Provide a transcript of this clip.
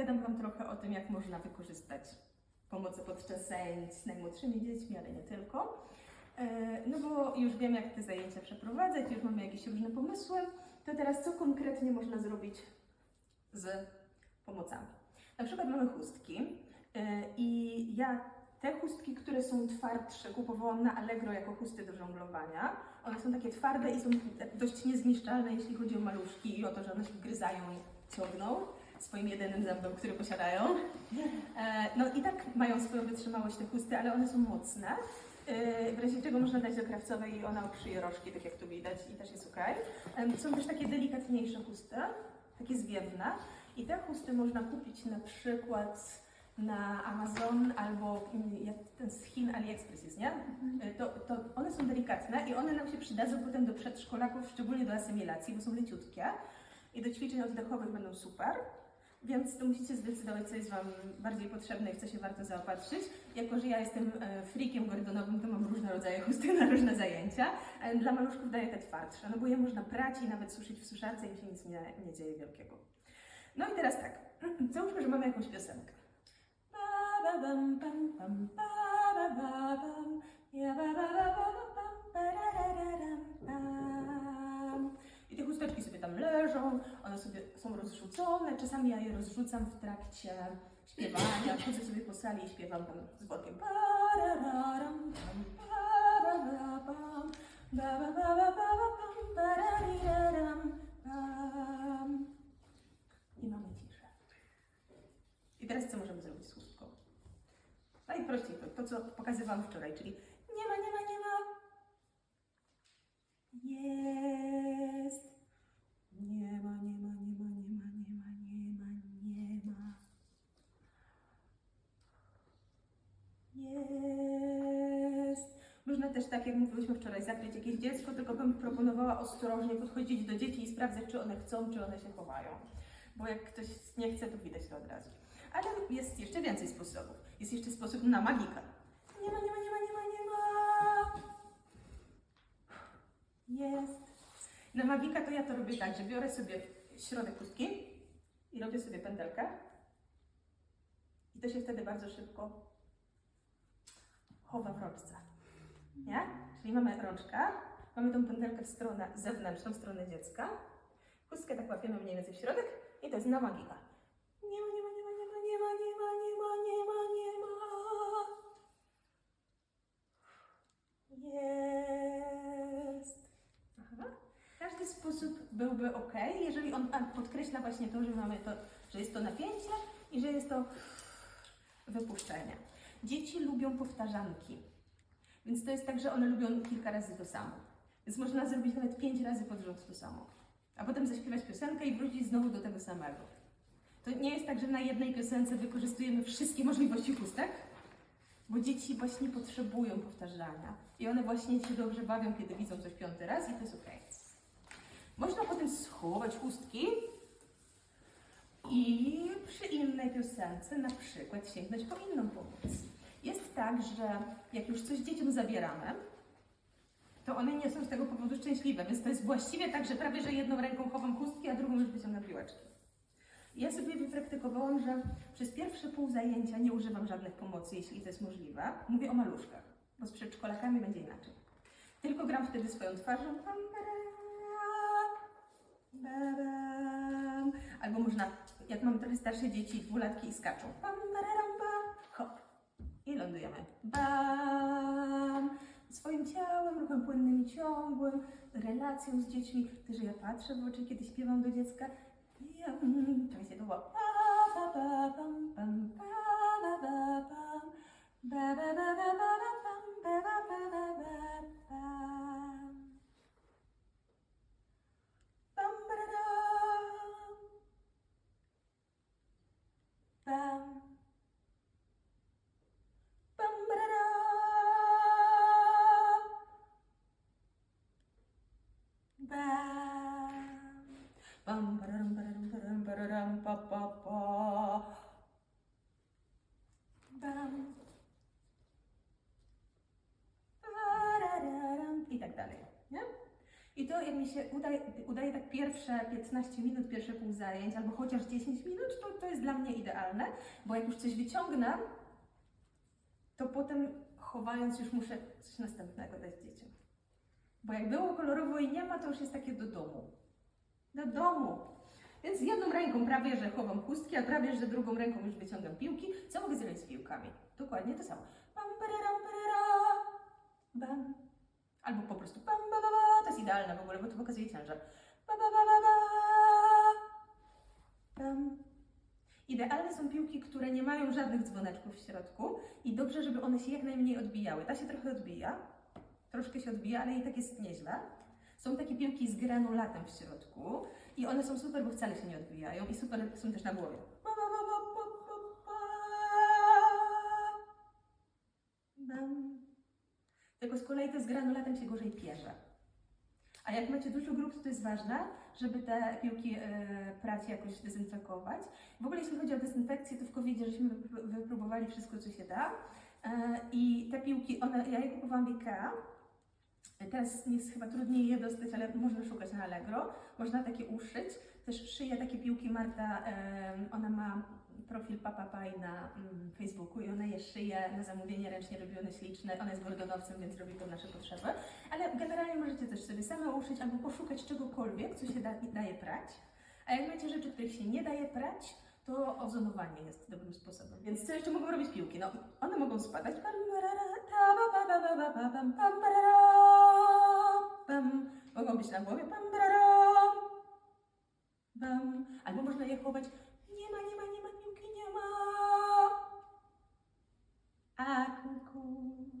Poopowiadam Wam trochę o tym, jak można wykorzystać pomoce podczas zajęć z najmłodszymi dziećmi, ale nie tylko. E, No bo już wiem, jak te zajęcia przeprowadzać, już mamy jakieś różne pomysły. To teraz co konkretnie można zrobić z pomocami? Na przykład mamy chustki e, i ja te chustki, które są twardsze, kupowałam na Allegro jako chusty do żonglowania. One są takie twarde i są dość niezniszczalne, jeśli chodzi o maluszki i o to, że one się wgryzają i ciągną swoim jedynym zębem, który posiadają. E, No i tak mają swoją wytrzymałość te chusty, ale one są mocne. E, W razie czego można dać do krawcowej i ona okrzyje rożki, tak jak tu widać, i też jest ok. Em, Są też takie delikatniejsze chusty, takie zwiewne. I te chusty można kupić na przykład na Amazon albo ten z Chin AliExpress jest, nie? E, To, to one są delikatne i one nam się przydadzą potem do przedszkolaków, szczególnie do asymilacji, bo są leciutkie i do ćwiczeń oddechowych będą super. Więc to musicie zdecydować, co jest Wam bardziej potrzebne i w co się warto zaopatrzyć. Jako, że ja jestem e, freakiem gordonowym, to mam różne rodzaje chustek na różne zajęcia. E, Dla maluszków daję te twardsze, no bo je można prać i nawet suszyć w suszarce i się nic nie, nie dzieje wielkiego. No i teraz tak, załóżmy, że mamy jakąś piosenkę. Ba, ba, bam, bam, bam, ba, ba, ba, bam. Ja, ba, one sobie są rozrzucone. Czasami ja je rozrzucam w trakcie śpiewania. Chodzę sobie po sali i śpiewam tam z workiem. I mamy ciszę. I teraz co możemy zrobić z chustką? Najprościej to, to, co pokazywałam wczoraj, czyli nie ma, nie ma, nie ma. Jest. Nie ma, nie ma, nie ma, nie ma, nie ma, nie ma, nie ma. Jest. Można też, tak jak mówiłyśmy wczoraj, zakryć jakieś dziecko, tylko bym proponowała ostrożnie podchodzić do dzieci i sprawdzać, czy one chcą, czy one się chowają. Bo jak ktoś nie chce, to widać to od razu. Ale jest jeszcze więcej sposobów. Jest jeszcze sposób na magika. Nie ma, nie ma, nie ma, nie ma, nie ma. Jest. Na magika to ja to robię tak, że biorę sobie środek chustki i robię sobie pętelkę. I to się wtedy bardzo szybko chowa w rączce. Nie? Czyli mamy rączkę, mamy tą pętelkę w stronę zewnętrzną, w stronę dziecka. Chustkę tak łapiemy mniej więcej w środek i to jest na magika. Nie ma, nie ma, nie ma, nie ma, nie ma, nie ma, nie ma, nie ma, nie ma. Jest. Aha. Każdy sposób byłby ok, jeżeli on podkreśla właśnie to, że mamy to, że jest to napięcie i że jest to wypuszczenie. Dzieci lubią powtarzanki, więc to jest tak, że one lubią kilka razy to samo. Więc można zrobić nawet pięć razy pod rząd to samo, a potem zaśpiewać piosenkę i wrócić znowu do tego samego. To nie jest tak, że na jednej piosence wykorzystujemy wszystkie możliwości chustek, bo dzieci właśnie potrzebują powtarzania i one właśnie się dobrze bawią, kiedy widzą coś piąty raz i to jest okej. Można potem schować chustki i przy innej piosence na przykład sięgnąć po inną pomoc. Jest tak, że jak już coś dzieciom zabieramy, to one nie są z tego powodu szczęśliwe, więc to jest właściwie tak, że prawie że jedną ręką chowam chustki, a drugą już wyciągam piłeczki. Ja sobie wypraktykowałam, że przez pierwsze pół zajęcia nie używam żadnych pomocy, jeśli to jest możliwe. Mówię o maluszkach, bo z przedszkolakami będzie inaczej. Tylko gram wtedy swoją twarzą. Albo można, jak mam trochę starsze dzieci, dwulatki i skaczą. Hop. Lądujemy. Bam. Swoim ciałem, ruchem płynnym i ciągłym, relacją z dziećmi. Też ja patrzę w oczy, kiedy śpiewam do dziecka. Jam. Czekajcie, to było. Pam, pararam, pararam, pararam, pararam, pa, pa, pa. Dam. Parararam. I tak dalej, nie? I to jak mi się udaje, udaje tak pierwsze 15 minut, pierwsze pół zajęć, albo chociaż 10 minut, to, to jest dla mnie idealne, bo jak już coś wyciągnę, to potem chowając już muszę coś następnego dać dzieciom. Bo jak było kolorowo i nie ma, to już jest takie do domu. Do domu. Więc jedną ręką prawie, że chowam chustki, a prawie, że drugą ręką już wyciągam piłki. Co mogę zrobić z piłkami? Dokładnie to samo. Pam, pararam, parara, bam. Albo po prostu pam, ba, ba, ba. To jest idealne w ogóle, bo to pokazuje ciężar. Ba, ba, ba, ba, ba. Bam. Idealne są piłki, które nie mają żadnych dzwoneczków w środku i dobrze, żeby one się jak najmniej odbijały. Ta się trochę odbija, troszkę się odbija, ale i tak jest nieźle. Są takie piłki z granulatem w środku i one są super, bo wcale się nie odbijają i super są też na głowie. Tylko z kolei to z granulatem się gorzej pierze. A jak macie dużo grup, to, to jest ważne, żeby te piłki e, prać jakoś dezynfekować. W ogóle jeśli chodzi o dezynfekcję, to w covid żeśmy wypr- wypróbowali wszystko, co się da. E, I te piłki, one, ja je kupowałam w Ikea. Teraz jest chyba trudniej je dostać, ale można szukać na Allegro. Można takie uszyć. Też szyję takie piłki Marta, ona ma profil Papa Paj na mm, Facebooku i ona je szyje na zamówienie ręcznie robione, śliczne. Ona jest gordonowcem, więc robi to nasze potrzeby. Ale generalnie możecie też sobie same uszyć albo poszukać czegokolwiek, co się da, daje prać. A jak macie rzeczy, których się nie daje prać, to ozonowanie jest dobrym sposobem. Więc co jeszcze mogą robić piłki? No, one mogą spadać. Mogą być na głowie. Albo można je chować. Nie ma, nie ma, nie ma, piłki nie ma. A kuku.